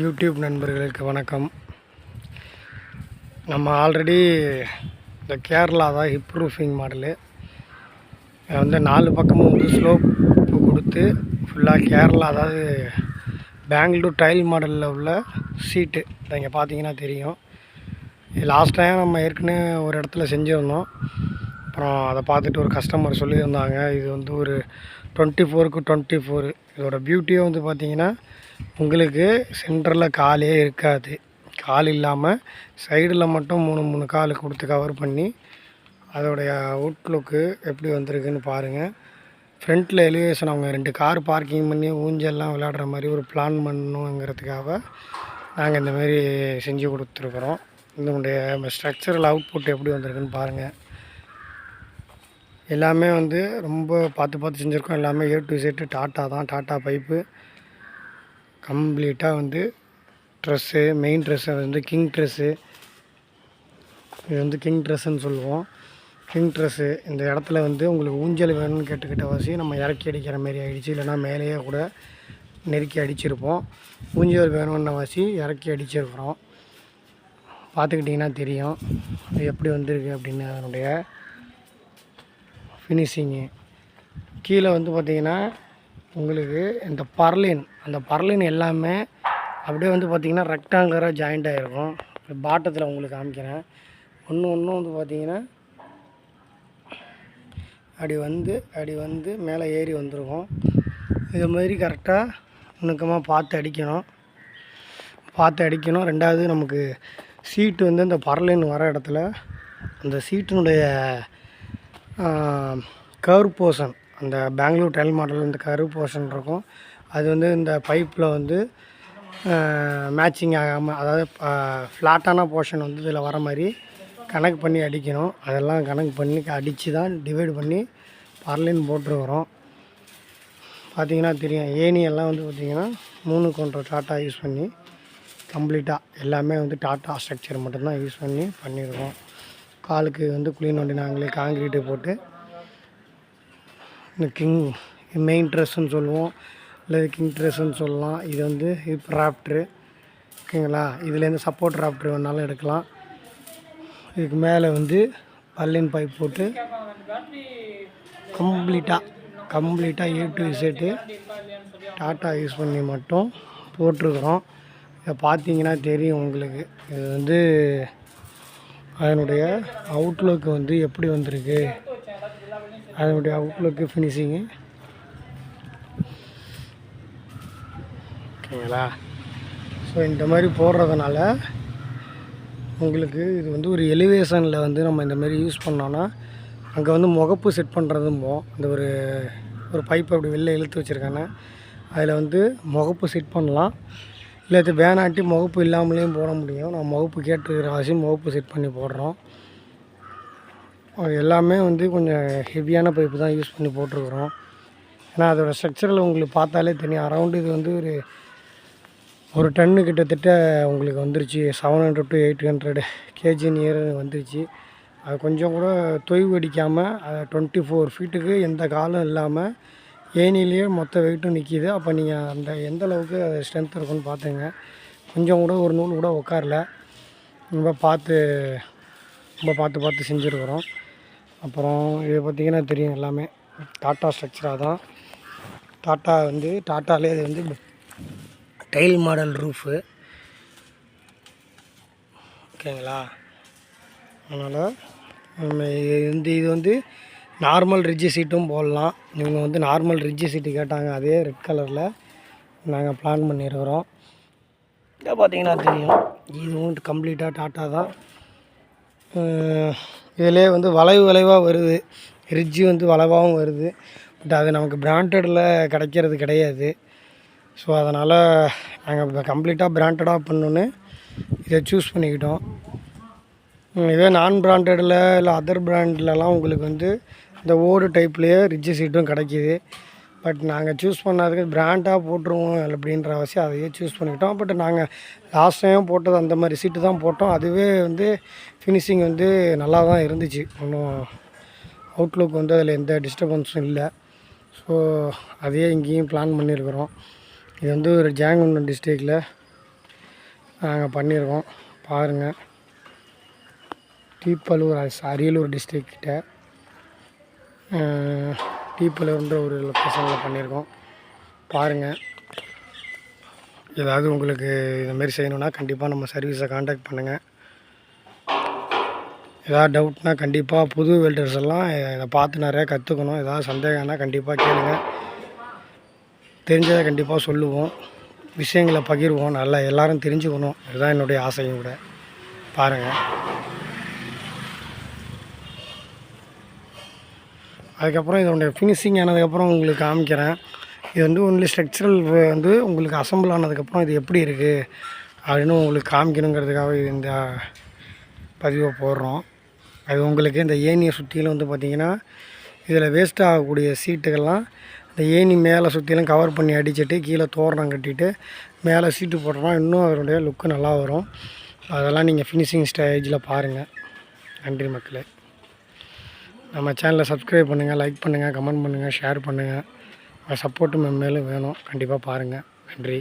YouTube நண்பர்களுக்கு வணக்கம். நம்ம ஆல்ரெடி இந்த கேரளா தான் ஹிப் ரூஃபிங் மாடலு வந்து நாலு பக்கமும் வந்து ஸ்லோப் கொடுத்து ஃபுல்லாக கேரளா அதாவது பெங்களூர் டைல் மாடலில் உள்ள சீட்டு இதை இங்கே பார்த்தீங்கன்னா தெரியும். லாஸ்ட் டைம் நம்ம ஏற்கனவே ஒரு இடத்துல செஞ்சுருந்தோம். அப்புறம் அதை பார்த்துட்டு ஒரு கஸ்டமர் சொல்லியிருந்தாங்க. இது வந்து ஒரு டுவெண்ட்டி ஃபோருக்கு டுவெண்ட்டி ஃபோர் இதோட பியூட்டியே வந்து பார்த்தீங்கன்னா உங்களுக்கு சென்டரில் காலே இருக்காது. கால் இல்லாமல் சைடில் மட்டும் மூணு மூணு கால் கொடுத்து கவர் பண்ணி அதோடைய அவுட்லுக்கு எப்படி வந்திருக்குன்னு பாருங்கள் ஃப்ரண்ட்டில் எலிவேஷன் அவங்க ரெண்டு கார் பார்க்கிங் பண்ணி ஊஞ்சல்லாம் விளையாடுற மாதிரி ஒரு பிளான் பண்ணணுங்கிறதுக்காக நாங்கள் இந்தமாரி செஞ்சு கொடுத்துருக்குறோம். இதனுடைய ஸ்ட்ரக்சரல் அவுட்புட் எப்படி வந்திருக்குன்னு பாருங்கள் எல்லாமே வந்து ரொம்ப பார்த்து பார்த்து செஞ்சுருக்கோம். எல்லாமே ஏ டு செட்டு டாட்டா தான். டாட்டா பைப்பு கம்ப்ளீட்டாக வந்து ட்ரெஸ்ஸு மெயின் ட்ரெஸ்ஸு வந்து கிங் ட்ரெஸ்ஸு இது வந்து கிங் ட்ரெஸ்ஸுன்னு சொல்லுவோம். கிங் ட்ரெஸ்ஸு இந்த இடத்துல வந்து உங்களுக்கு ஊஞ்சல் வேணும்னு கேட்டுக்கிட்ட வாசி நம்ம இறக்கி அடிக்கிற மாதிரி ஆகிடுச்சு இல்லைன்னா மேலேயே கூட நெருக்கி அடிச்சிருப்போம். ஊஞ்சல் வேணும்னு வாசி இறக்கி அடிச்சிருக்கிறோம். பார்த்துக்கிட்டிங்கன்னா தெரியும். அது எப்படி வந்திருக்கு அப்படின்னு அதனுடைய ஃபினிஷிங்கு கீழே வந்து பார்த்திங்கன்னா உங்களுக்கு இந்த பர்லின் அந்த பர்லின் எல்லாமே அப்படியே வந்து பார்த்திங்கன்னா ரெக்டாங்குலராக ஜாயிண்ட் ஆகிருக்கும் பாட்டத்தில் உங்களுக்கு காமிக்கிறேன். ஒன்று ஒன்றும் வந்து பார்த்திங்கன்னா அப்படி வந்து அப்படி வந்து மேலே ஏறி வந்திருக்கும். இது மாதிரி கரெக்டாக நுணுக்கமாக பார்த்து அடிக்கணும். பார்த்து அடிக்கணும். ரெண்டாவது நமக்கு சீட்டு வந்து இந்த பரலின்னு வர இடத்துல அந்த சீட்டினுடைய கர்வ் போர்ஷன் அந்த பெங்களூர் டைல் மாடல் இந்த கர்வ் போர்ஷன் இருக்கும். அது வந்து இந்த பைப்பில் வந்து மேட்சிங் ஆகாமல் அதாவது ஃப்ளாட்டான போர்ஷன் வந்து இதில் வர மாதிரி கணக்கு பண்ணி அடிக்கணும். அதெல்லாம் கணக்கு பண்ணி அடித்து தான் டிவைட் பண்ணி பர்லின் போட்டுருக்குறோம். பார்த்தீங்கன்னா தெரியும். ஏணி எல்லாம் வந்து பார்த்திங்கன்னா மூணு கொண்ட டாட்டா யூஸ் பண்ணி கம்ப்ளீட்டாக எல்லாமே வந்து டாட்டா ஸ்ட்ரக்சர் மட்டும்தான் யூஸ் பண்ணி பண்ணியிருக்கோம். காலுக்கு வந்து குளியன் வண்டி நாங்களே காங்கிரீட்டு போட்டு இந்த கிங் மெயின் ட்ரெஸ்ஸுன்னு சொல்லுவோம். இல்லை கிங் ட்ரெஸ்ஸுன்னு சொல்லலாம். இது வந்து ஹிப் ராப்ட்ரு ஓகேங்களா? இதுலேருந்து சப்போர்ட் ராப்ட்ரு வேணாலும் எடுக்கலாம். இதுக்கு மேலே வந்து பல்லின் பைப் போட்டு கம்ப்ளீட்டாக கம்ப்ளீட்டாக A to Z Tata use பண்ணி மட்டும் போட்டிருக்கிறோம். இதை பார்த்தீங்கன்னா தெரியும் உங்களுக்கு. இது வந்து அதனுடைய அவுட்லுக் வந்து எப்படி வந்திருக்கு? அதனுடைய அவுட்லுக்கு ஃபினிஷிங்கு ஓகேங்களா? ஸோ இந்த மாதிரி போடுறதுனால உங்களுக்கு இது வந்து ஒரு எலிவேஷனில் வந்து நம்ம இந்த மாதிரி யூஸ் பண்ணோன்னா அங்கே வந்து முகப்பு செட் பண்ணுறதும்போ இந்த ஒரு ஒரு பைப் அப்படி வெளில இழுத்து வச்சுருக்காங்க. அதில் வந்து முகப்பு செட் பண்ணலாம். இல்லை இது வேணாட்டி முகப்பு இல்லாமலேயும் போட முடியும். நான் முகப்பு கேட்டுருக்கிற அவசியம் முகப்பு செட் பண்ணி போடுறோம். அது எல்லாமே வந்து கொஞ்சம் ஹெவியான பைப்பு தான் யூஸ் பண்ணி போட்டிருக்குறோம். ஏன்னா அதோடய ஸ்ட்ரக்சரில் உங்களுக்கு பார்த்தாலே தெரியும். அரௌண்டு இது வந்து ஒரு ஒரு டன்னு கிட்டத்தட்ட உங்களுக்கு வந்துருச்சு. Seven hundred to eight hundred KG near வந்துருச்சு. அது கொஞ்சம் கூட தொய்வு அடிக்காமல் அது டுவெண்ட்டி ஃபோர் ஃபீட்டுக்கு எந்த காலம் இல்லாமல் ஏனிலேயே மொத்த வெயிட்டும் நிற்கிது அப்போ நீங்கள் அந்த எந்த அளவுக்கு ஸ்ட்ரென்த் இருக்குன்னு பார்த்துங்க கொஞ்சம் கூட ஒரு நூல் கூட உட்காரல ரொம்ப பார்த்து ரொம்ப பார்த்து பார்த்து செஞ்சுருக்குறோம். அப்புறம் இது பார்த்திங்கன்னா தெரியும் எல்லாமே. டாட்டா ஸ்ட்ரக்சராக தான். டாட்டா வந்து டாட்டாலே இது வந்து டைல் மாடல் ரூஃபு ஓகேங்களா? அதனால் இது வந்து இது வந்து நார்மல் ரிட்ஜு சீட்டும் போடலாம். இவங்க வந்து நார்மல் ரிட்ஜு சீட்டு கேட்டாங்க அதே ரெட் கலரில் நாங்கள் பிளான் பண்ணியிருக்கிறோம் இதை பார்த்தீங்கன்னா தெரியும். இதுவும் கம்ப்ளீட்டாக டாட்டா தான். இதிலே வந்து வளைவு வளைவாக வருது. ரிட்ஜு வந்து வளைவாகவும் வருது. பட் அது நமக்கு பிராண்டடில் கிடைக்கிறது கிடையாது. ஸோ அதனால் நாங்கள் இப்போ கம்ப்ளீட்டாக பிராண்டடாக பண்ணோன்னு இதை சூஸ் பண்ணிக்கிட்டோம். இதே நான் பிராண்டடில் இல்லை அதர் பிராண்ட்லலாம் உங்களுக்கு வந்து இந்த ஓடு டைப்லேயே ரிட்ஜு சீட்டும் கிடைக்கிது. பட் நாங்கள் சூஸ் பண்ணதுக்கு பிராண்டாக போட்டுருவோம் அப்படின்ற அவசியம் அதையே சூஸ் பண்ணிக்கிட்டோம். பட் நாங்கள் லாஸ்ட் டைம் போட்டது அந்த மாதிரி சீட்டு தான் போட்டோம். அதுவே வந்து ஃபினிஷிங் வந்து நல்லா தான் இருந்துச்சு. ஒன்றும் அவுட்லுக் வந்து அதில் எந்த டிஸ்டர்பன்ஸும் இல்லை. ஸோ அதையே இங்கேயும் பிளான் பண்ணியிருக்கிறோம் இது வந்து ஒரு ஜாங்குண்டம் டிஸ்ட்ரிக்டில் நாங்கள் பண்ணியிருக்கோம் பாருங்கள் தீப்பலூர் அரியலூர் டிஸ்ட்ரிக்கிட்ட கிட்ட ஒரு லொக்கேஷனில் பண்ணியிருக்கோம். பாருங்கள் ஏதாவது உங்களுக்கு இந்த மாதிரி செய்யணுன்னா கண்டிப்பாக நம்ம சர்வீஸை காண்டாக்ட் பண்ணுங்கள் ஏதாவது டவுட்னா கண்டிப்பாக புது வெல்டர்ஸ் எல்லாம் இதை பார்த்து நிறையா கற்றுக்கணும் ஏதாவது சந்தேகம்னா கண்டிப்பாக கேளுங்கள் தெரிஞ்சதை கண்டிப்பாக சொல்லுவோம். விஷயங்களை பகிர்வோம். நல்லா எல்லோரும் தெரிஞ்சுக்கணும். இதுதான் என்னுடைய ஆசையும் கூட. பாருங்கள் அதுக்கப்புறம் இதனுடைய ஃபினிஷிங் ஆனதுக்கப்புறம் உங்களுக்கு காமிக்கிறேன். இது வந்து ஒன்லி ஸ்ட்ரக்சரல் வந்து உங்களுக்கு அசம்பிள் ஆனதுக்கப்புறம் இது எப்படி இருக்குது அப்படின்னு உங்களுக்கு காமிக்கணுங்கிறதுக்காக இது இந்த பதிவை போடுறோம். அது உங்களுக்கு இந்த ஏணியை சுற்றிலும் வந்து பார்த்திங்கன்னா இதில் வேஸ்ட் ஆகக்கூடிய சீட்டுகள்லாம் இந்த ஏணி மேலே சுற்றிலும் கவர் பண்ணி அடிச்சிட்டு கீழே தோரணம் கட்டிட்டு மேலே சீட்டு போட்டோம்னா இன்னும் அதனுடைய லுக்கு நல்லா வரும். அதெல்லாம் நீங்கள் ஃபினிஷிங் ஸ்டேஜில் பாருங்கள் நன்றி மக்களே. நம்ம சேனலை சப்ஸ்கிரைப் பண்ணுங்கள் லைக் பண்ணுங்கள் கமெண்ட் பண்ணுங்கள் ஷேர் பண்ணுங்கள் உங்கள் சப்போர்ட்டு மேலும் வேணும். கண்டிப்பாக பாருங்கள் நன்றி.